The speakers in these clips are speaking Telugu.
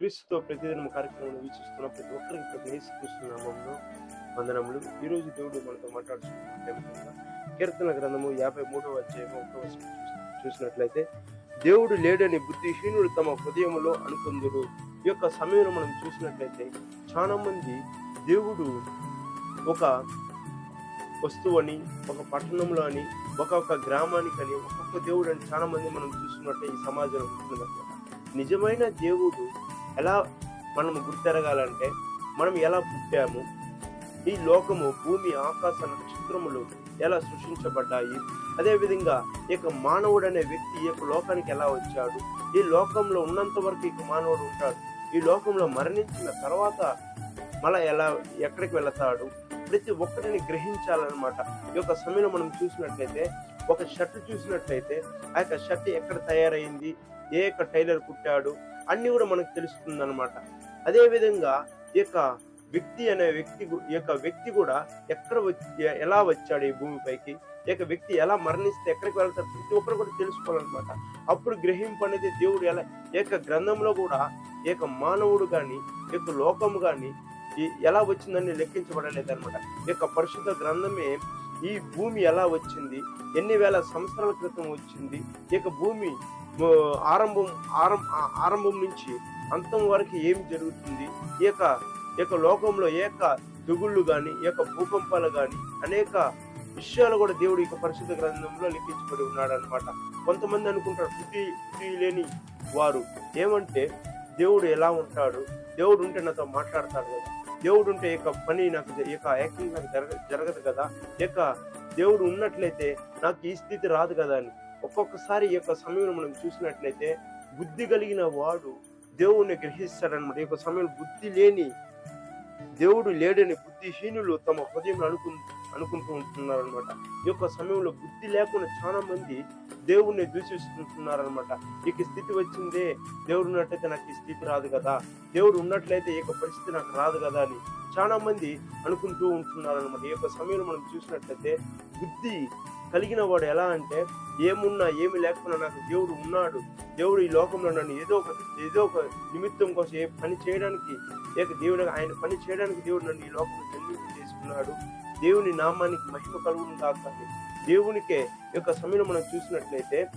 క్రీస్తుతో ప్రతిదినం కార్యక్రమం వీక్షిస్తున్న ప్రతి ఒక్కరికి ప్రతి వందనములు. ఈ రోజు దేవుడు మనతో మాట్లాడుతున్న కీర్తన గ్రంథము యాభై మూడవ అధ్యాయము ఒకటవ చూసి- చూసినట్లయితే దేవుడు లేడని బుద్ధిహీనుడు తమ హృదయంలో అనుకుందురు. ఈ యొక్క సమయంలో మనం చూసినట్లయితే చాలా మంది దేవుడు ఒక వస్తువని ఒక పట్టణంలో అని ఒక్కొక్క గ్రామానికని ఒక్కొక్క దేవుడు అని చాలా మంది మనం చూస్తున్నట్టే ఈ సమాజంలో ఉంటుందన్నమాట నిజమైన దేవుడు ఎలా మనం గుర్తెరగాలంటే మనం ఎలా పుట్టాము ఈ లోకము భూమి ఆకాశ నక్షత్రములు ఎలా సృష్టించబడ్డాయి అదేవిధంగా ఈ యొక్క మానవుడు అనే వ్యక్తి ఈ యొక్క లోకానికి ఎలా వచ్చాడు ఈ లోకంలో ఉన్నంత వరకు ఈ మానవుడు ఉంటాడు ఈ లోకంలో మరణించిన తర్వాత మళ్ళా ఎలా ఎక్కడికి వెళతాడు ప్రతి ఒక్కటిని గ్రహించాలన్నమాట. ఈ యొక్క సమయంలో మనం చూసినట్లయితే ఒక షర్ట్ చూసినట్లయితే ఆ యొక్క షర్ట్ ఎక్కడ తయారైంది ఏ యొక్క టైలర్ కుట్టాడు అన్ని కూడా మనకు తెలుస్తుంది అనమాట అదేవిధంగా ఈ యొక్క వ్యక్తి అనే వ్యక్తి ఈ యొక్క వ్యక్తి కూడా ఎక్కడ వచ్చి ఎలా వచ్చాడు ఈ భూమిపైకి? ఈ యొక్క వ్యక్తి ఎలా మరణిస్తే ఎక్కడికి వెళ్తాడు? ప్రతి ఒక్కరు కూడా తెలుసుకోవాలన్నమాట. అప్పుడు గ్రహింపు అనేది దేవుడు ఎలా ఈ యొక్క గ్రంథంలో కూడా ఈ యొక్క మానవుడు కానీ ఈ యొక్క లోకము కానీ ఎలా వచ్చిందని లెక్కించబడలేదు అనమాట ఈ యొక్క పరిశుద్ధ గ్రంథమే ఈ భూమి ఎలా వచ్చింది? ఎన్ని వేల సంవత్సరాల క్రితం వచ్చింది? ఈ యొక్క భూమి ఆరంభం ఆరం ఆరంభం నుంచి అంతం వరకు ఏమి జరుగుతుంది? ఈ యొక్క ఈ యొక్క లోకంలో ఏ యొక్క దిగుళ్ళు కానీ ఈ యొక్క భూకంపాలు కానీ అనేక విషయాలు కూడా దేవుడు యొక్క పరిశుద్ధ గ్రంథంలో లిఖించబడి ఉన్నాడు అనమాట కొంతమంది అనుకుంటారు బుద్ధి బుద్ధి లేని వారు. ఏమంటే దేవుడు ఎలా ఉంటాడు? దేవుడు ఉంటే నాతో మాట్లాడతాడు కదా. దేవుడు ఉంటే ఈ యొక్క పని నాకు ఈ యొక్క యాక్టింగ్ నాకు జరగ జరగదు కదా. ఈ యొక్క దేవుడు ఉన్నట్లయితే నాకు ఈ స్థితి రాదు కదా అని. ఒక్కొక్కసారి ఈ యొక్క సమయంలో మనం చూసినట్లయితే బుద్ధి కలిగిన వాడు దేవుణ్ణి గ్రహిస్తాడనమాట ఈ యొక్క సమయంలో బుద్ధి లేని దేవుడు లేడని బుద్ధిహీనులు తమ హృదయం అనుకు అనుకుంటూ ఉంటున్నారు అనమాట ఈ యొక్క సమయంలో బుద్ధి లేకుండా చాలా మంది దేవుణ్ణి దూషిస్తుంటున్నారనమాట ఇక స్థితి వచ్చిందే దేవుడు ఉన్నట్లయితే నాకు ఈ స్థితి రాదు కదా దేవుడు ఉన్నట్లయితే ఈ యొక్క పరిస్థితి నాకు రాదు కదా అని చాలా మంది అనుకుంటూ ఉంటున్నారనమాట ఈ యొక్క సమయంలో మనం చూసినట్లయితే బుద్ధి కలిగిన వాడు ఎలా అంటే ఏమున్నా ఏమి లేకపోయినా నాకు దేవుడు ఉన్నాడు. దేవుడు ఈ లోకంలో నన్ను ఏదో ఒక ఏదో ఒక నిమిత్తం కోసం ఏ పని చేయడానికి లేక దేవుడు ఆయన పని చేయడానికి దేవుడు నన్ను ఈ లోకంలో జన్మింప చేసుకున్నాడు. దేవుని నామానికి మహిమ కలుగును కాక దేవునికే యొక్క సమయంలో మనం చూసినట్లయితే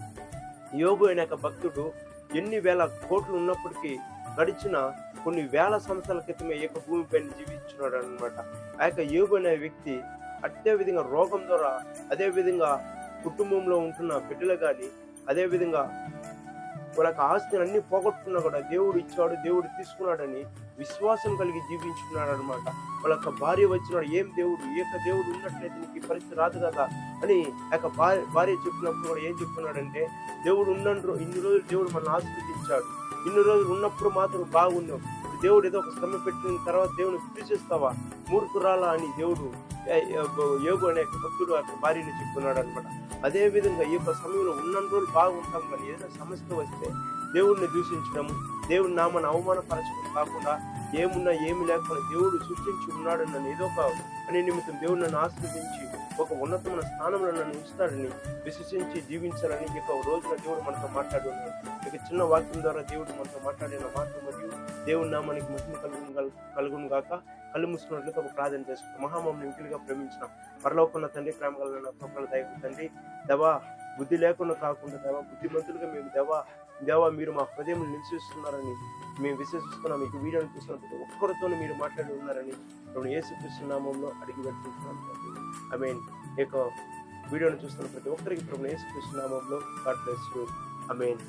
యోగు అయిన భక్తుడు ఎన్ని వేల కోట్లు ఉన్నప్పటికీ గడిచిన కొన్ని వేల సంవత్సరాల క్రితమే ఈ యొక్క భూమిపైన జీవించున్నాడు అనమాట ఆ యొక్క యోగు అనే వ్యక్తి అదే విధంగా రోగం ద్వారా అదే విధంగా కుటుంబంలో ఉంటున్న బిడ్డలు కానీ అదే విధంగా వాళ్ళ ఆస్తిని అన్ని పోగొట్టుకున్నా కూడా దేవుడు ఇచ్చాడు దేవుడు తీసుకున్నాడని విశ్వాసం కలిగి జీవించుకున్నాడు అనమాట వాళ్ళ యొక్క భార్య వచ్చినాడు ఏం దేవుడు? ఈ యొక్క దేవుడు ఉన్నట్లయితే నీకు ఈ పరిస్థితి రాదు కదా? అని యొక్క భార్య భార్య చెప్పినప్పుడు కూడా ఏం చెప్తున్నాడంటే దేవుడు ఉన్న ఇన్ని రోజులు దేవుడు మన ఆశీర్వదించాడు. ఇన్ని రోజులు ఉన్నప్పుడు మాత్రం బాగున్నాం దేవుడు ఏదో ఒక శ్రమ పెట్టిన తర్వాత దేవుని చేస్తావా మూర్ఖురాలా అని దేవుడు ఏ- యోగు అనే భక్తుడు అక్కడ భార్యను భార్యని చెప్తున్నాడు అనమాట అదే విధంగా ఈ యొక్క సమయంలో ఉన్న రోజులు బాగుంటాం కానీ ఏదైనా సమస్య వస్తే దేవుడిని దూషించడం దేవుడి నామని అవమానపరచడం కాకుండా ఏమున్నా ఏమి లేకుండా దేవుడు సృష్టించి ఉన్నాడు నన్ను ఏదో ఒక పని నిమిత్తం దేవుడు నన్ను ఆశ్రదించి ఒక ఉన్నతమైన స్థానంలో నన్ను ఉంచుతాడని విశ్వసించి జీవించాలని ఒక రోజున దేవుడు మనతో మాట్లాడి ఉన్నాడు ఇక చిన్న వాక్యం ద్వారా దేవుడు మనతో మాట్లాడిన మాట మరియు దేవుడి నామానికి మహిమ కలుగు కలుగును గాక. కళ్ళు మూసుకున్నట్లయితే ఒక ప్రార్థన చేసుకుంటాం మహామం ఇంటిగా ప్రేమించిన పరలోకున్న తండ్రి ప్రేమ కలిగిన కృపల దైవ తండ్రి. దవా బుద్ధి లేకుండా కాకుండా దేవా బుద్ధిమంతులుగా మేము దేవా దేవా మీరు మా హృదయం నిలిచిస్తున్నారని మేము విశ్వసిస్తున్నాం. మీకు వీడియోని చూస్తున్నప్పుడు ఒక్కరితో మీరు మాట్లాడి ఉన్నారని మేము ఏసు నామంలో అడిగి పెట్టుకుంటున్నాం ఐ మీన్ ఈ యొక్క వీడియోని చూస్తున్న ప్రతి ఒక్కరికి ప్రభు ఏసు నామంలో god bless you. I mean